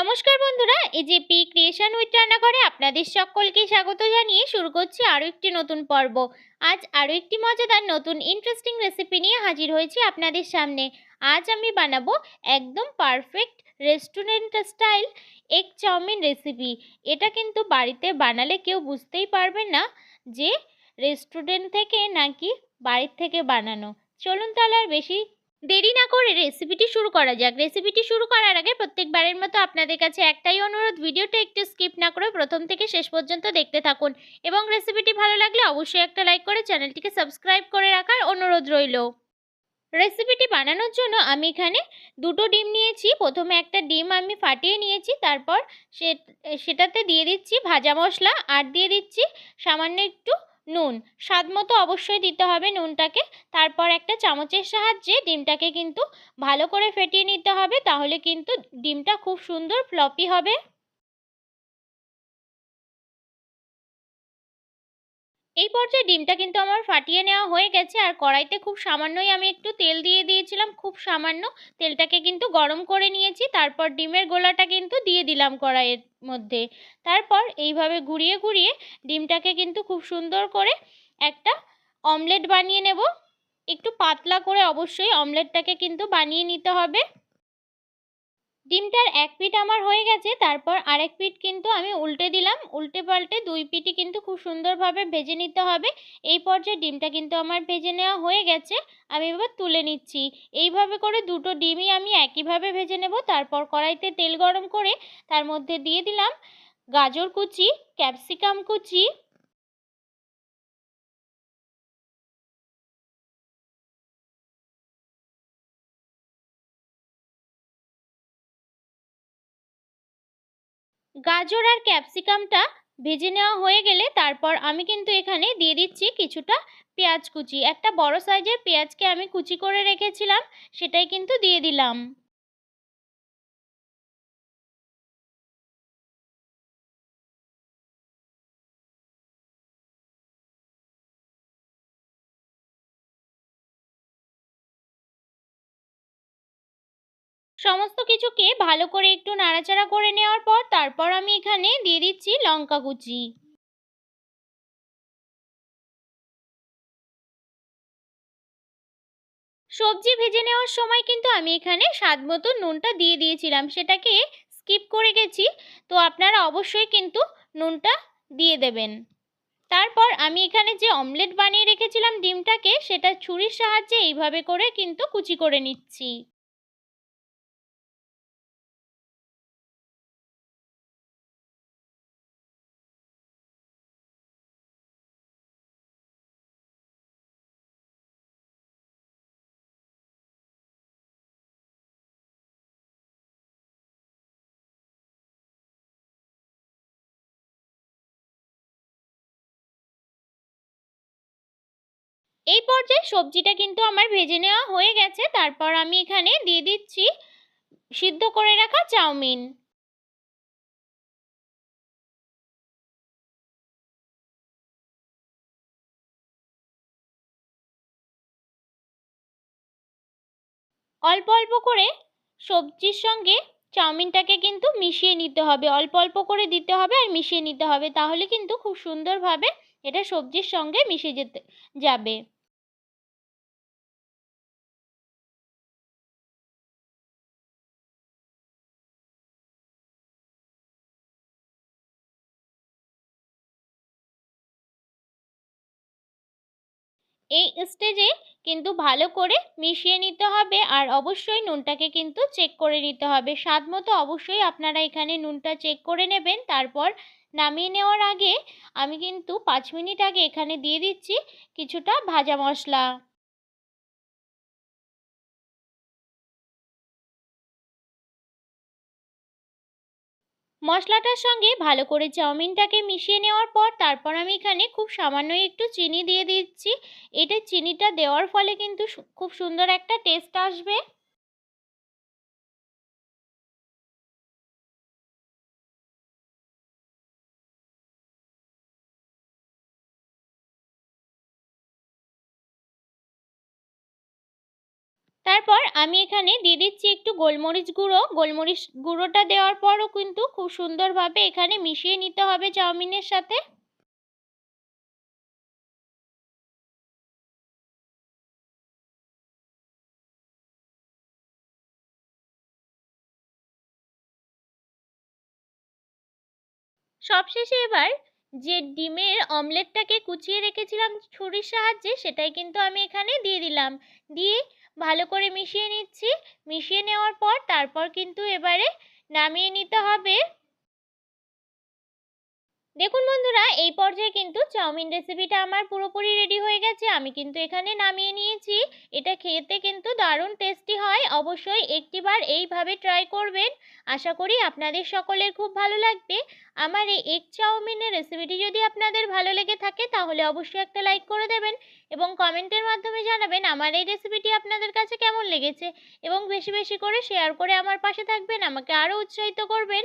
নমস্কার বন্ধুরা, এই যে পি ক্রিয়েশন উইথ রান্নাঘরে আপনাদের সকলকে স্বাগত জানিয়ে শুরু করছি আরও একটি নতুন পর্ব। আজ আরও একটি মজাদার নতুন ইন্টারেস্টিং রেসিপি নিয়ে হাজির হয়েছি আপনাদের সামনে। আজ আমি বানাবো একদম perfect restaurant style egg chowmein recipe এটা কিন্তু বাড়িতে বানালে কেউ বুঝতেই পারবে না যে রেস্টুরেন্ট থেকে নাকি বাড়ির থেকে বানানো। চলুন তাহলে আর বেশি দেরি না করে রেসিপিটি শুরু করা যাক। রেসিপিটি শুরু করার আগে প্রত্যেকবারের মতো আপনাদের কাছে একটাই অনুরোধ, ভিডিওটা একটু স্কিপ না করে প্রথম থেকে শেষ পর্যন্ত দেখতে থাকুন এবং রেসিপিটি ভালো লাগলে অবশ্যই একটা লাইক করে চ্যানেলটিকে সাবস্ক্রাইব করে রাখার অনুরোধ রইল। রেসিপিটি বানানোর জন্য আমি এখানে দুটো ডিম নিয়েছি। প্রথমে একটা ডিম আমি ফাটিয়ে নিয়েছি, তারপর সেটাতে দিয়ে দিচ্ছি ভাজা মশলা, আর দিয়ে দিচ্ছি সামান্য একটু নুন, স্বাদ মতো অবশ্যই দিতে হবে নুনটাকে। তারপর একটা চামচের সাহায্যে ডিমটাকে কিন্তু ভালো করে ফেটিয়ে নিতে হবে, তাহলে কিন্তু ডিমটা খুব সুন্দর ফ্লপি হবে। এই পর্যায়ে ডিমটা কিন্তু আমার ফাটিয়ে নেওয়া হয়ে গেছে। আর কড়াইতে খুব সামান্যই আমি একটু তেল দিয়ে দিয়েছিলাম, খুব সামান্য। তেলটাকে কিন্তু গরম করে নিয়েছি, তারপর ডিমের গোলাটা কিন্তু দিয়ে দিলাম কড়াইয়ের মধ্যে। তারপর এইভাবে ঘুরিয়ে ঘুরিয়ে ডিমটাকে কিন্তু খুব সুন্দর করে একটা অমলেট বানিয়ে নেব। একটু পাতলা করে অবশ্যই অমলেটটাকে কিন্তু বানিয়ে নিতে হবে। ডিমটার এক পিঠ আমার হয়ে গেছে, তারপর আরেক পিঠ কিন্তু আমি উল্টে দিলাম। উল্টে পাল্টে দুই পিঠই কিন্তু খুব সুন্দরভাবে ভেজে নিতে হবে। এই পর্যায়ে ডিমটা কিন্তু আমার ভেজে নেওয়া হয়ে গেছে, আমি এবার তুলে নিচ্ছি। এইভাবে করে দুটো ডিমই আমি একইভাবে ভেজে নেব, তারপর কড়াইতে তেল গরম করে তার মধ্যে দিয়ে দিলাম গাজর কুচি, ক্যাপসিকাম কুচি গাজর আর ক্যাপসিকামটা ভেজে নেওয়া হয়ে গেলে তারপর আমি কিন্তু এখানে দিয়ে দিচ্ছি কিছুটা পেঁয়াজ কুচি। একটা বড় সাইজের পেঁয়াজকে আমি কুচি করে রেখেছিলাম, সেটাই কিন্তু দিয়ে দিলাম। সমস্ত কিছুকে ভালো করে একটু নাড়াচাড়া করে নেওয়ার পর তারপর আমি এখানে দিয়ে দিচ্ছি লঙ্কা কুচি সবজি ভেজে নেওয়ার সময় কিন্তু আমি এখানে স্বাদ মতো নুনটা দিয়ে দিয়েছিলাম, সেটাকে স্কিপ করে গেছি। তো আপনারা অবশ্যই কিন্তু নুনটা দিয়ে দেবেন। তারপর আমি এখানে যে অমলেট বানিয়ে রেখেছিলাম ডিমটাকে, সেটা ছুরির সাহায্যে এইভাবে করে কিন্তু কুচি করে নিচ্ছি। এই পর্যায়ে সবজিটা কিন্তু আমার ভেজে নেওয়া হয়ে গেছে। তারপর আমি এখানে দিয়ে দিচ্ছি সিদ্ধ করে রাখা চাউমিন। অল্প অল্প করে সবজির সঙ্গে চাউমিনটাকে কিন্তু মিশিয়ে নিতে হবে। অল্প অল্প করে দিতে হবে আর মিশিয়ে নিতে হবে। তাহলে কিন্তু খুব সুন্দরভাবে এটা সবজির সঙ্গে মিশে যেতে যাবে। এই স্টেজে কিন্তু ভালো করে মিশিয়ে নিতে হবে আর অবশ্যই নুনটাকে কিন্তু চেক করে নিতে হবে। স্বাদ মতো অবশ্যই আপনারা এখানে নুনটা চেক করে নেবেন। তারপর নামিয়ে নেওয়ার আগে আমি কিন্তু পাঁচ মিনিট আগে এখানে দিয়ে দিচ্ছি কিছুটা ভাজা মশলা। মশলাটার সঙ্গে ভালো করে চাউমিনটাকে মিশিয়ে নেওয়ার পর তারপর আমি এখানে খুব সামান্য একটু চিনি দিয়ে দিচ্ছি। এটা চিনিটা দেওয়ার ফলে কিন্তু খুব সুন্দর একটা টেস্ট আসবে। তারপর আমি এখানে দিয়ে দিচ্ছি একটু গোলমরিচ গুঁড়ো। গোলমরিচ গুঁড়োটা দেওয়ার পরও কিন্তু খুব সুন্দরভাবে এখানে মিশিয়ে নিতে হবে চাউমিনের সাথে। সবশেষে এবার যে ডিমের অমলেটটাকে কুচিয়ে রেখেছিলাম ছুরির সাহায্যে, সেটাই কিন্তু আমি এখানে দিয়ে দিলাম। দিয়ে ভালো করে মিশিয়ে নিচ্ছি। মিশিয়ে নেওয়ার পর তারপর কিন্তু এবারে নামিয়ে নিতে হবে। দেখুন বন্ধুরা, এই পর্যায়ে কিন্তু চাউমিন রেসিপিটা আমার পুরোপুরি রেডি হয়ে গেছে। আমি কিন্তু এখানে নামিয়ে নিয়েছি। এটা খেতে কিন্তু দারুণ টেস্টি হয়। অবশ্যই একটিবার এইভাবে ট্রাই করবেন। আশা করি আপনাদের সকলের খুব ভালো লাগবে। আমার এই এগ চাউমিনের রেসিপিটি যদি আপনাদের ভালো লেগে থাকে, তাহলে অবশ্যই একটা লাইক করে দেবেন এবং কমেন্টের মাধ্যমে জানাবেন আমার এই রেসিপিটি আপনাদের কাছে কেমন লেগেছে। এবং বেশি বেশি করে শেয়ার করে আমার পাশে থাকবেন। আমাকে আরও উৎসাহিত করবেন।